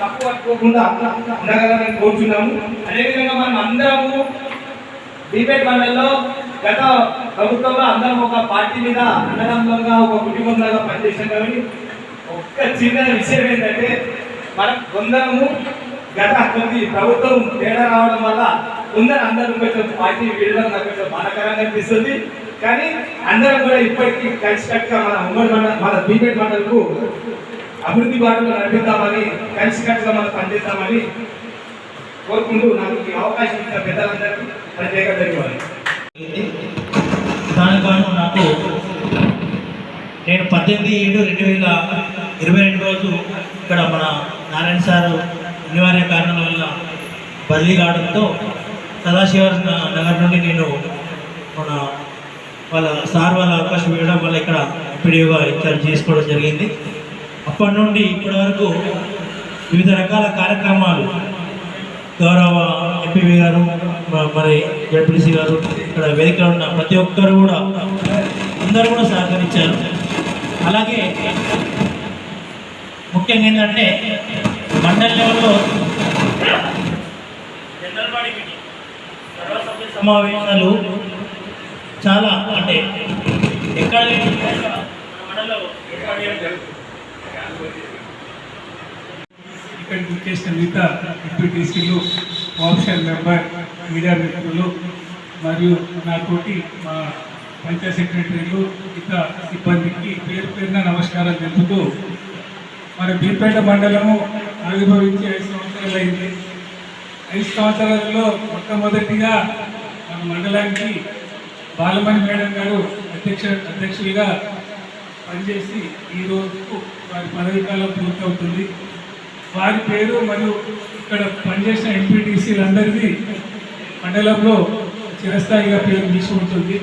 తప్పు పట్టుకోకుండా ఉండగలని కోరుచున్నాము. అదేవిధంగా మనం అందరము డిబేట్ మండలిలో గత ప్రభుత్వంలో అందరం ఒక పార్టీ మీద అన్నదమ్ములుగా ఒక కుటుంబంలాగా పనిచేసాం కాబట్టి ఒక్క చిన్న విషయం ఏంటంటే మనం కొందరము గత కొద్ది ప్రభుత్వం తేడా రావడం వల్ల కొందరు అందరూ కొంచెం పార్టీ వీడడం నాకు కొంచెం బాధాకరంగా అనిపిస్తుంది. కానీ అందరం కూడా ఇప్పటికీ కలిసికట్టుగా మన ఉమ్మడి మండలం మన బీపేట్ మండలకు అభివృద్ధి బాటలో నడిపిద్దామని కలిసికట్టుగా మనం పనిచేస్తామని కోరుకుంటూ నాకు ఈ అవకాశం ఇచ్చిన పెద్దలందరికీ ప్రత్యేక ధన్యవాదాలు. నాకు నేను పద్దెనిమిది ఏడు రెండు వేల ఇరవై రెండు రోజు ఇక్కడ మన నారాయణ సార్ అనివార్య కారణాల వల్ల బదిలీ కావడంతో సదాశివ నగర్ నుండి నేను మన వాళ్ళ సార్ వాళ్ళ అవకాశం ఇవ్వడం వల్ల ఇక్కడ పిడిగా ఇన్ఛార్జ్ చేసుకోవడం జరిగింది. అప్పటి నుండి ఇప్పటి వరకు వివిధ రకాల కార్యక్రమాలు. గౌరవ ఎంపీవి గారు మరి జడ్పీసీ గారు ఇక్కడ వేదికలో ఉన్న ప్రతి ఒక్కరు కూడా అందరూ కూడా సహకరించారు. అలాగే ముఖ్యంగా ఏంటంటే మండల లెవెల్లో జనరల్ బాడీ మీటింగ్ సర్వసభ్య సమావేశాలు చాలా అంటే ఎక్కడ మండలంలో ఇక్కడ బుక్ చేసిన మిగతా డిప్యూటీసీలు ఆప్షన్ మెంబర్ మీడియా మిత్రులు మరియు నాతోటి మా పంచాయత్ సెక్రటరీలు మిగతా సిబ్బందికి పేరు పేరున నమస్కారాలు తెలుపుతూ మన బీపేట మండలము ఆవిర్భవించి ఐదు సంవత్సరాలు అయింది. ఐదు సంవత్సరాలలో మొట్టమొదటిగా మన మండలానికి బాలమణి మేడం గారు అధ్యక్ష అధ్యక్షులుగా పనిచేసి ఈరోజు వారి పదవి కాలం పూర్తవుతుంది. వారి పేరు మరియు ఇక్కడ పనిచేసిన ఎంపీటీసీలందరిది మండలంలో చిరస్థాయిగా పేరు తీసుకుంటుంది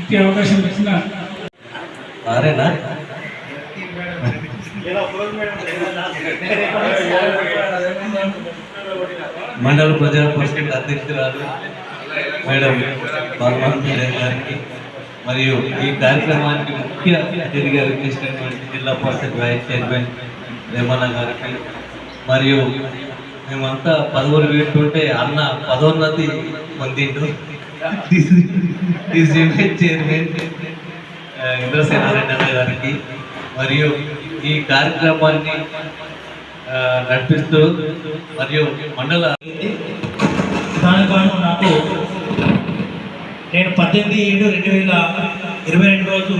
ఇచ్చే అవకాశం ఇచ్చిన వారేనా మండల ప్రజా పరిషత్ అధ్యక్షురాలు మేడం బలవాన్ గారికి మరియు ఈ కార్యక్రమానికి ముఖ్య అతిథిగా వచ్చేసినటువంటి జిల్లా పరిషత్ వైస్ చైర్మన్ రేమన్న గారికి మరియు మేమంతా పదవులు పెట్టుకుంటే అన్న పదోన్నతి పొందిండు. చైర్మన్ ఆ, ఇంద్రసేనారెడ్డి అన్న గారికి మరియు ఈ కార్యక్రమాన్ని నడిపిస్తూ మరియు మండల దానికోసం నాకు నేను పద్దెనిమిది ఏడు రెండు వేల ఇరవై రెండు రోజు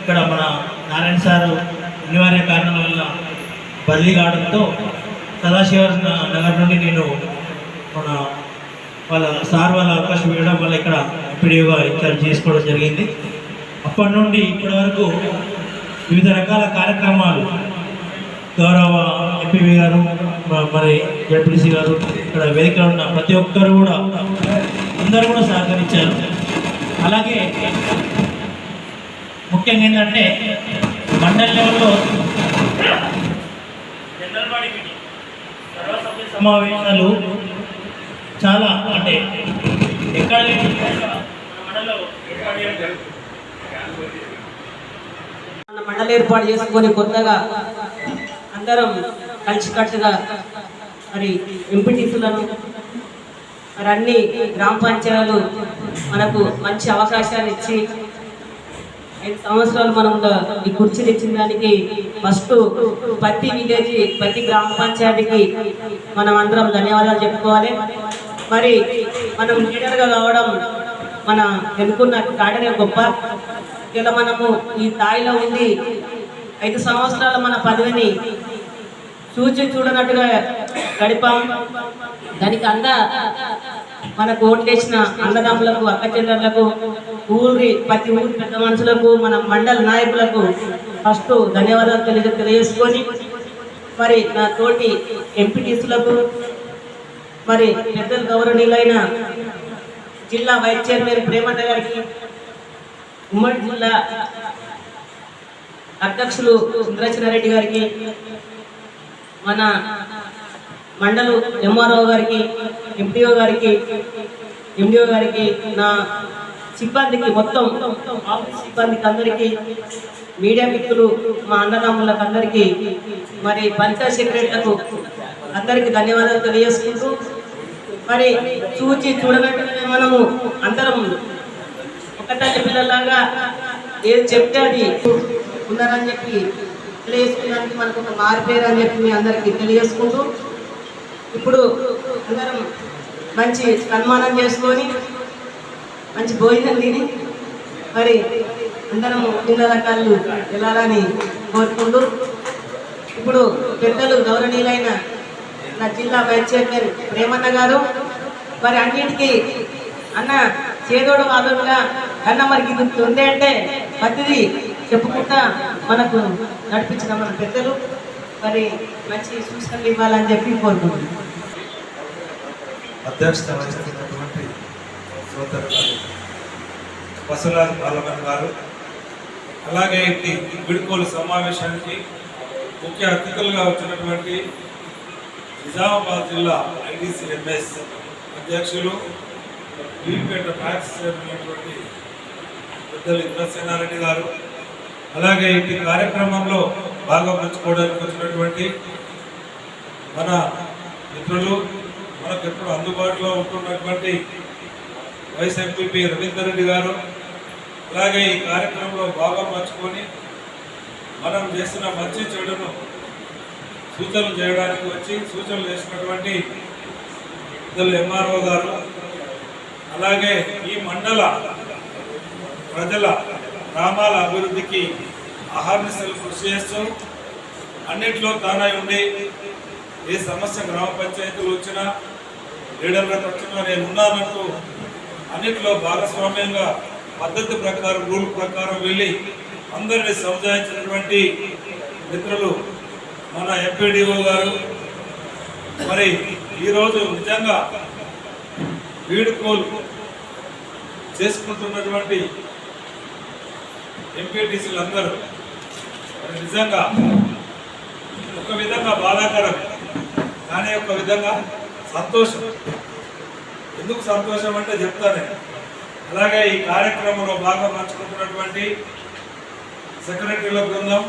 ఇక్కడ మన నారాయణ సార్ అనివార్య కారణాల వల్ల బదిలీ కావడంతో సదాశివ నగర్ నుండి నేను మన వాళ్ళ సార్ వాళ్ళ అవకాశం ఇవ్వడం వల్ల ఇక్కడ పిడిగా ఇన్ఛార్జ్ చేసుకోవడం జరిగింది. అప్పటి నుండి ఇప్పటి వరకు వివిధ రకాల కార్యక్రమాలు గౌరవ ఎంపీవి గారు మరి జడ్పీసీ గారు ఇక్కడ వేదికలో ఉన్న ప్రతి ఒక్కరు కూడా అందరూ కూడా సహకరించారు. అలాగే ముఖ్యంగా ఏంటంటే మండల లెవెల్లో జనరల్ బాడీ మీటింగ్ సర్వసభ్య సమావేశాలు చాలా అంటే ఎక్కడ మన ఏర్పాటు మండలి ఏర్పాటు చేసుకొని కొత్తగా అందరం కలిసికట్టుగా మరి ఎంపీటీసులను మరి అన్ని గ్రామ పంచాయతీలు మనకు మంచి అవకాశాలు ఇచ్చి ఐదు సంవత్సరాలు మనం ఈ కుర్చీలు ఇచ్చిన దానికి ఫస్ట్ ప్రతి విలేజ్ ప్రతి గ్రామ పంచాయతీకి మనం అందరం ధన్యవాదాలు చెప్పుకోవాలి. మరి మనం లీడర్గా కావడం మన ఎన్నుకున్న కాడనే గొప్ప. ఇలా మనము ఈ స్థాయిలో ఉండి ఐదు సంవత్సరాల మన పదవిని చూచి చూడనట్టుగా గడిపాం. దానికి అంద మనకు ఓట్లేసిన అన్నదమ్ములకు అక్క చెల్లెళ్ళకు ఊరి ప్రతి ఊరి పెద్ద మనుషులకు మన మండల నాయకులకు ఫస్ట్ ధన్యవాదాలు తెలియ తెలియజేసుకొని మరి నా తోటి ఎంపీటీసులకు మరి పెద్దలు గౌరవనీయులైన జిల్లా వైస్ చైర్మన్ ప్రేమన్న గారికి ఉమ్మడి జిల్లా అధ్యక్షులు సుందరచనారెడ్డి గారికి మన మండలు ఎంఆర్ఓ గారికి ఎంపీఓ గారికి ఎండిఓ గారికి నా సిబ్బందికి మొత్తం ఆఫీస్ సిబ్బందికి అందరికీ మీడియా మిత్రులు మా అన్నదమ్ములకు అందరికీ మరి పంచాయత్ సెక్రటరీలకు అందరికీ ధన్యవాదాలు తెలియజేసుకుంటూ మరి చూచి చూడబెట్టడమే మనము అందరం ఒకటే పిల్లలాగా ఏది చెప్తే అది ఉన్నారని చెప్పి తెలియజేసుకోవడానికి మనకు ఒక మారిపోయారు అని చెప్పి మీ అందరికీ తెలియజేసుకుంటూ ఇప్పుడు అందరం మంచి సన్మానం చేసుకొని మంచి భోజనం తిని మరి అందరం పిల్ల రకాలు వెళ్ళాలని కోరుకుంటూ ఇప్పుడు పెద్దలు గౌరవనీయులైన నా జిల్లా వైస్ చైర్మన్ ప్రేమన్న గారు మరి అన్నిటికీ అన్న చేదోడు వాదోడుగా అన్న మరి ఇది ఉంది అంటే ప్రతిదీ చెప్పుకుంటా మనకు నడిపించిన మన పెద్దలు. మరి మంచి సూచనలు ఇవ్వాలని చెప్పి కోరుకుంటున్నాను. అధ్యక్షత వహిస్తున్నటువంటి సోదరులు వసరాజు పార్లమెంట్ గారు అలాగే ఇది విడుకోలు సమావేశానికి ముఖ్య అతిథులుగా వచ్చినటువంటి నిజామాబాద్ జిల్లా ఐడిసిఎంఎస్ అధ్యక్షులు వీపేట ట్యాక్స్ అయినటువంటి పెద్దలు ఇంద్రసేనారెడ్డి గారు అలాగే ఈ కార్యక్రమంలో భాగం పంచుకోవడానికి వచ్చినటువంటి మన మిత్రులు మనకు ఎప్పుడు అందుబాటులో ఉంటున్నటువంటి వైస్ ఎంపీపీ రవీందర్ రెడ్డి గారు అలాగే ఈ కార్యక్రమంలో భాగం పంచుకొని మనం చేసిన మంచి చెడును సూచనలు చేయడానికి వచ్చి సూచనలు చేసినటువంటి ఇద్దరు ఎంఆర్ఓ గారు అలాగే ఈ మండల ప్రజల గ్రామాల అభివృద్ధికి అహర్నిశలు కృషి చేస్తూ అన్నింటిలో తానై ఉండి ఏ సమస్య గ్రామ పంచాయతీలు వచ్చినా లీడర్లకు వచ్చినా నేను ఉన్నానంటూ అన్నింటిలో భాగస్వామ్యంగా పద్ధతి ప్రకారం రూల్ ప్రకారం వెళ్ళి అందరిని సముదాయించినటువంటి మిత్రులు మన ఎంపీడీఓ గారు. మరి ఈరోజు నిజంగా వీడుకోలు చేసుకుంటున్నటువంటి ఎంపీటీసీలు అందరూ నిజంగా ఒక విధంగా బాధాకరం కానీ ఒక విధంగా సంతోషం. ఎందుకు సంతోషం అంటే చెప్తాను అలాగే ఈ కార్యక్రమంలో భాగం పంచుకుంటున్నటువంటి సెక్రటరీల బృందం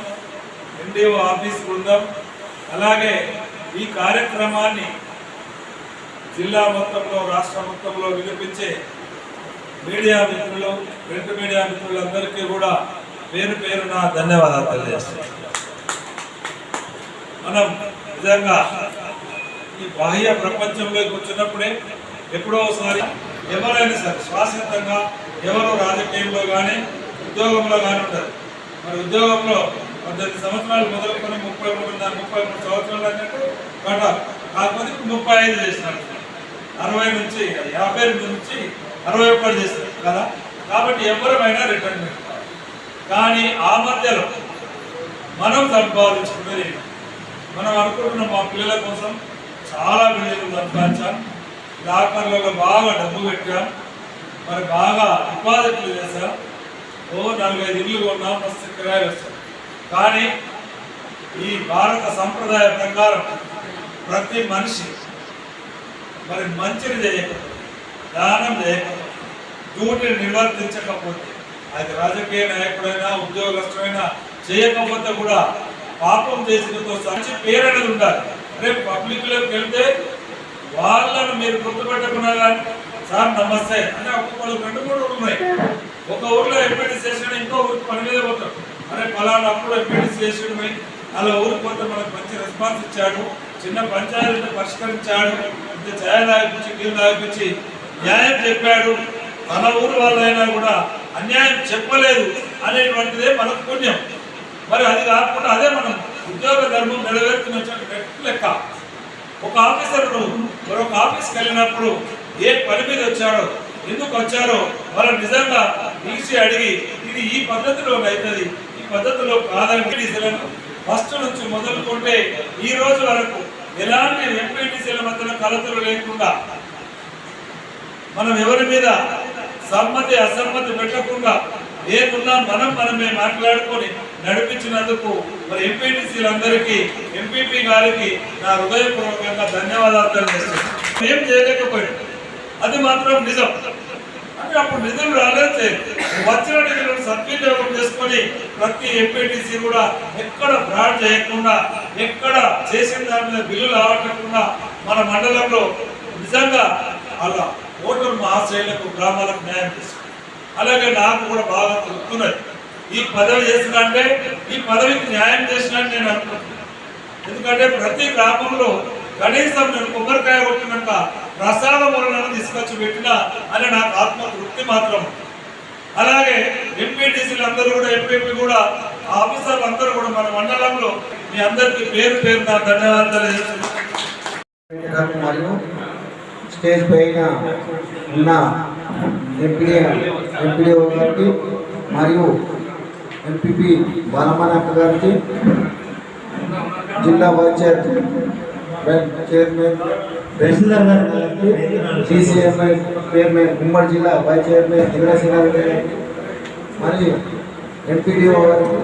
ఎన్డీఓ ఆఫీస్ బృందం అలాగే ఈ కార్యక్రమాన్ని జిల్లా మొత్తంలో రాష్ట్ర మొత్తంలో వినిపించే మీడియా మిత్రులు ప్రింట్ మీడియా మిత్రులందరికీ కూడా పేరు పేరు నా ధన్యవాదాలు తెలియజేస్తున్నాను. మనం నిజంగా ఈ బాహ్య ప్రపంచంలోకి వచ్చినప్పుడే ఎప్పుడో ఒకసారి ఎవరైనా సరే శాశ్వతంగా ఎవరు రాజకీయంలో కానీ ఉద్యోగంలో కానీ ఉంటారు. మరి ఉద్యోగంలో పద్దెనిమిది సంవత్సరాలు మొదలుకొని ముప్పై మూడు ముప్పై మూడు సంవత్సరాలు అన్నట్టు కట కాకపోతే ముప్పై ఐదు చేసినారు. అరవై నుంచి యాభై నుంచి అరవై ఒకటి చేస్తారు కదా? కాబట్టి ఎవరమైనా రిటైర్మెంట్ కానీ ఆ మధ్యలో మనం సంపాదించుకునేది మనం అనుకుంటున్న మా పిల్లల కోసం చాలా బిల్డింగ్లు సంపాదించాం. లాకర్లలో బాగా డబ్బు పెట్టాం. మరి బాగా డిపాజిట్లు చేశాం. ఓ నాలుగైదు ఇల్లు కొన్నాం మస్తు కిరాయి వస్తాం కానీ ఈ భారత సంప్రదాయ ప్రకారం ప్రతి మనిషి మరి మంచిని చేయకపోతే దానం చేయకపోతే డ్యూటీని నిర్వర్తించకపోతే అది రాజకీయ నాయకుడైనా ఉద్యోగస్తుడైనా చేయకపోతే కూడా పాపం చేసినతో మంచి పేరు అనేది ఉండాలి. రేపు పబ్లిక్లోకి వెళ్తే వాళ్ళను మీరు గుర్తుపెట్టకుండా కానీ సార్ నమస్తే అంటే ఒక్కొక్కరు రెండు మూడు ఉన్నాయి. ఒక ఊర్లో ఎంపీటీ చేసిన ఇంకో ఊరికి పని మీద పోతారు. అరే పలానా అప్పుడు ఎంపీటీ చేసిన అలా ఊరికి పోతే మనకు మంచి రెస్పాన్స్ ఇచ్చాడు చిన్న పంచాయతీని పరిష్కరించాడు ఇంత ఛాయ దాగిపించి నీళ్ళు దాగిపించి న్యాయం చెప్పాడు. మన ఊరు వాళ్ళైనా కూడా అన్యాయం చెప్పలేదు అనేటువంటిదే మనకు పుణ్యం మరి అది కాకుండా అదే మనం ఉద్యోగ ధర్మం నెరవేర్చుకున్న లెక్క. ఒక ఆఫీసర్ మరొక ఆఫీస్కి వెళ్ళినప్పుడు ఏ పని మీద వచ్చాడో ఎందుకు వచ్చారో వాళ్ళు నిజంగా పిలిచి అడిగి ఇది ఈ పద్ధతిలో అవుతుంది ఈ పద్ధతిలో ప్రాధాన్యతలను ఫస్ట్ నుంచి మొదలుకుంటే ఈ రోజు వరకు ఎలాంటి ఎంపీటీసీల మధ్యన కలతలు లేకుండా మనం ఎవరి మీద సమ్మతి అసమ్మతి పెట్టకుండా ఏమున్నా మనం మనమే మాట్లాడుకొని నడిపించినందుకు మరి ఎంపీటీసీలందరికీ ఎంపీపీ గారికి నా హృదయపూర్వకంగా ధన్యవాదాలు తెలియజేస్తున్నాను. ఏం చేయలేకపోయాడు. అది మాత్రం నిజం. అంటే అప్పుడు నిధులు రాలేదు వచ్చిన నిధులను సద్వినియోగం చేసుకొని ప్రతి ఎంపీటీసీ కూడా ఎక్కడ ఫ్రాడ్ చేయకుండా ఎక్కడ చేసిన దాని మీద బిల్లులు ఆవకుండా మన మండలంలో నిజంగా అలా ఓటర్ మహాశైలకు గ్రామాలకు న్యాయం చేస్తుంది అలాగే నాకు కూడా బాగా గుర్తున్నది. ఈ పదవి చేసినంటే ఈ పదవికి న్యాయం చేసిన నేను అనుకుంటున్నాను ఎందుకంటే ప్రతి గ్రామంలో కనీసం నేను కొబ్బరికాయ కొట్టినంత ప్రసాద మూలలను తీసుకొచ్చి పెట్టినా అని నాకు ఆత్మ తృప్తి మాత్రం అలాగే ఎంపీటీసీలు అందరూ కూడా ఎంపీపీ కూడా ఆఫీసర్లు అందరూ కూడా మన మండలంలో మీ అందరికీ పేరు పేరు నా ధన్యవాదాలు మరియు స్టేజ్ పైన ఉన్న ఎంపీ ఎంపీడీఓ గారికి మరియు ఎంపీపీ బాలమనక్క గారికి జిల్లా చైర్ చైర్మన్ తహసీల్దార్ గారికి సిసిఎంఐ చైర్మన్ ఉమ్మడి జిల్లా వైస్ చైర్మన్ ఇంద్రసేనారెడ్డి గారికి మరియు ఎంపీడీఓ గారికి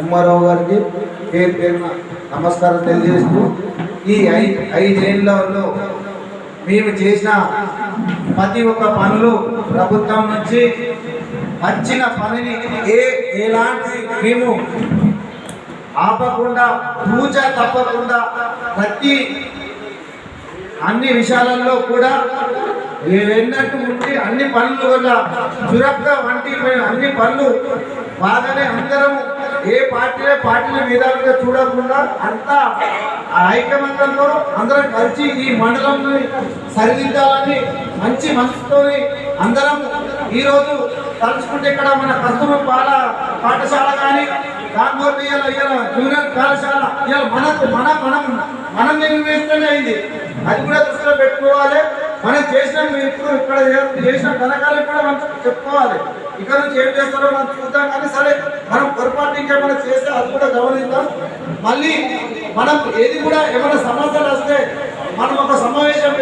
ఎంఆర్ఓ గారికి పేరు పేరున నమస్కారం తెలియజేస్తూ ఈ ఐదు ఐదేళ్ళలో మేము చేసిన ప్రతి ఒక్క పనులు ప్రభుత్వం నుంచి వచ్చిన పనిని ఏ ఎలాంటి మేము ఆపకుండా పూజ తప్పకుండా ప్రతి అన్ని విషయాలలో కూడా ఏదన్నట్టు ఉండి అన్ని పనులు కూడా చురగ్గా వంటి అన్ని పనులు బాగానే అందరం ఏ పార్టీలే పార్టీల విధాలుగా చూడకుండా అంతా ఆ ఐకమత్యంలో అందరం కలిసి ఈ మండలంని సరిదిద్దాలని మంచి మనసుతో అందరం ఈరోజు తలుచుకుంటే ఇక్కడ మన కస్తూరు పాల పాఠశాల కానీ దానివల్ల ఇవాళ ఇవాళ జూనియర్ కళాశాల ఇవాళ మనకు మన మనం మనం నిర్ణయిస్తూనే అయింది అది కూడా దృష్టిలో పెట్టుకోవాలి. మనం చేసిన ఇప్పుడు ఇక్కడ చేసిన ఘనకాలు కూడా మనం చెప్పుకోవాలి. ఇక్కడ నుంచి ఏం చేస్తారో మనం చూద్దాం కానీ సరే మనం అది కూడా గమనిద్దాం. మళ్ళీ మనం ఏది కూడా ఏమైనా సమస్యలు వస్తే మనం ఒక సమావేశం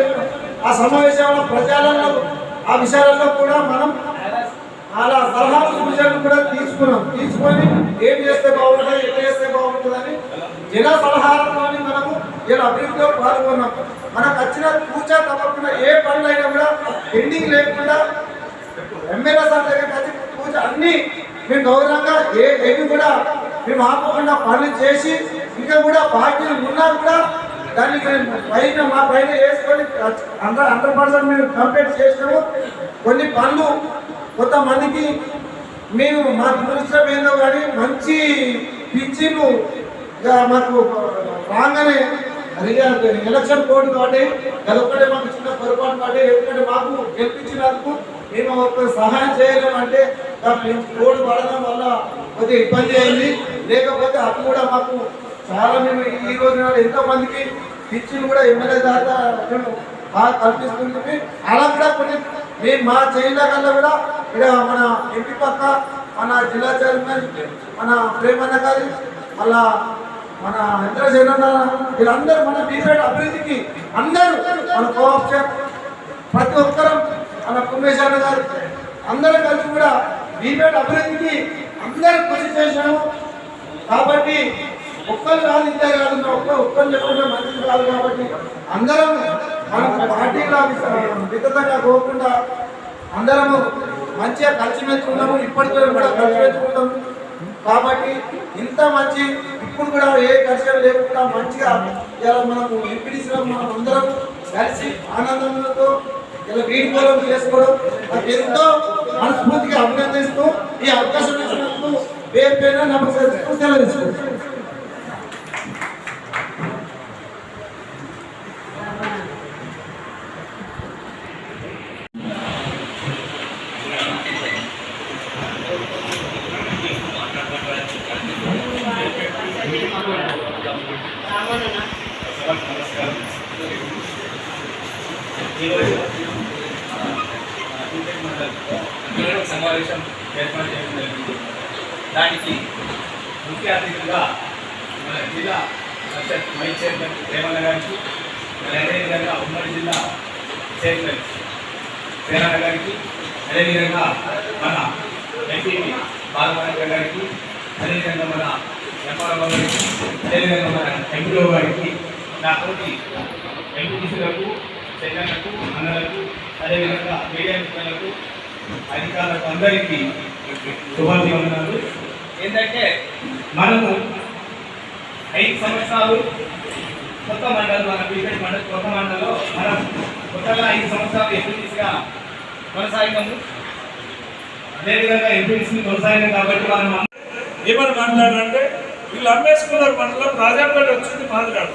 ఆ సమావేశంలో ప్రచారంలో ఆ విషయాలలో కూడా మనం అలా సలహాలు సూచనలు కూడా తీసుకున్నాం. తీసుకొని ఏం చేస్తే బాగుంటుంది ఎట్లా చేస్తే బాగుంటుందని జన సలహాలతోని మనము ఇలా అభివృద్ధిలో పాల్గొన్నాం. మనకు వచ్చిన పూజ తప్పకుండా ఏ పనులైనా కూడా పెండింగ్ లేకుండా ఎమ్మెల్యే సార్ దగ్గర వచ్చి పూజ అన్ని మేము గౌరవంగా ఏ ఏవి కూడా మేము ఆపకుండా పనులు చేసి ఇంకా కూడా పార్టీలు ఉన్నా కూడా దాన్ని పైన మా పైన వేసుకొని అందరూ హండ్రెడ్ పర్సెంట్ మేము కంప్లీట్ చేసినాము. కొన్ని పనులు కొంతమందికి మేము మా దురదృష్టం ఏందో కానీ మంచి పిచ్చిను ఇక మాకు రాగానే ఎలక్షన్ కోడ్ కాబట్టి అదొక్కటే మాకు చిన్న పొరపాటు కాబట్టి ఎందుకంటే మాకు గెలిపించినందుకు మేము ఒక సహాయం చేయలేమంటే కోడి పడడం వల్ల కొద్దిగా ఇబ్బంది అయింది. లేకపోతే అది కూడా మాకు చాలా మేము ఈ రోజు నాడు ఎంతో మందికి పిచ్చిలు కూడా ఎమ్మెల్యే దాకా మేము బాగా కల్పిస్తుంది అలా కూడా కొన్ని మేము మా చైనా కల్లా కూడా ఇక్కడ మన ఎంపీ పక్క మన జిల్లా చైర్మన్ మన ప్రేమన్న గారి మళ్ళా మన ఇంద్రసేన వీళ్ళందరూ మన బీపేట అభివృద్ధికి అందరూ మన కోఆప్షన్ ప్రతి ఒక్కరం మన కుమ్మేశ్వర గారు అందరం కలిసి కూడా బీపేట అభివృద్ధికి అందరూ కృషి చేశాము. కాబట్టి ఒక్కరు కాదు ఇంతే కాదు ఒక్క ఒక్కరు చెప్పుకుంటే మంచిది కాదు కాబట్టి అందరం మన పార్టీలో విధంగా పోకుండా అందరము మంచిగా కలిసిమెలిసి ఉన్నాము ఇప్పటికీ కూడా కలిసిమెలుసుకుంటాము కాబట్టి ఇంత మంచి ఇప్పుడు కూడా ఏ కష్టం లేకుండా మంచిగా ఇలా మనము ఎంపీడీసీలో మనం అందరం కలిసి ఆనందంతో ఇలా వీడిపోవడం చేసుకోవడం. నాకు ఎంతో మనస్ఫూర్తిగా అభినందిస్తూ ఈ అవకాశం ఇచ్చినందుకు పేరు పేరు నమస్కరిస్తూ సెలవు ఈరోజు ఈరోజు సమావేశం ఏర్పాటు చేయడం జరిగింది. దానికి ముఖ్య అతిథులుగా మన జిల్లా పరిషత్ వైస్ చైర్మన్ రేవణ గారికి మరి అదేవిధంగా ఉమ్మడి జిల్లా చైర్మన్ రేవణ గారికి అదేవిధంగా మన ఎంపీ బాలమణి గారికి అదేవిధంగా మన ఎంఆర్ఓ గారికి అదేవిధంగా మన ఎంపీఓ గారికి నా తోటి ఎంపీటీసీలకు చైర్మన్లకు అన్నలకు అదేవిధంగా మీడియా మిత్రులకు అధికారులకు అందరికీ శుభాభివందనాలు. ఏంటంటే మనము ఐదు సంవత్సరాలు కొత్త మండలి మన బీజేపీ మండలి కొత్త మండలిలో మనం కొత్తగా ఐదు సంవత్సరాలు ఎంపీటీసీగా కొనసాగినాము. అదేవిధంగా ఎంపీటీసీని కొనసాగినాం కాబట్టి మనం ఏమని మాట్లాడారంటే వీళ్ళు అమ్మేసుకున్నారు మనలో రాజాపేట వచ్చింది మాట్లాడు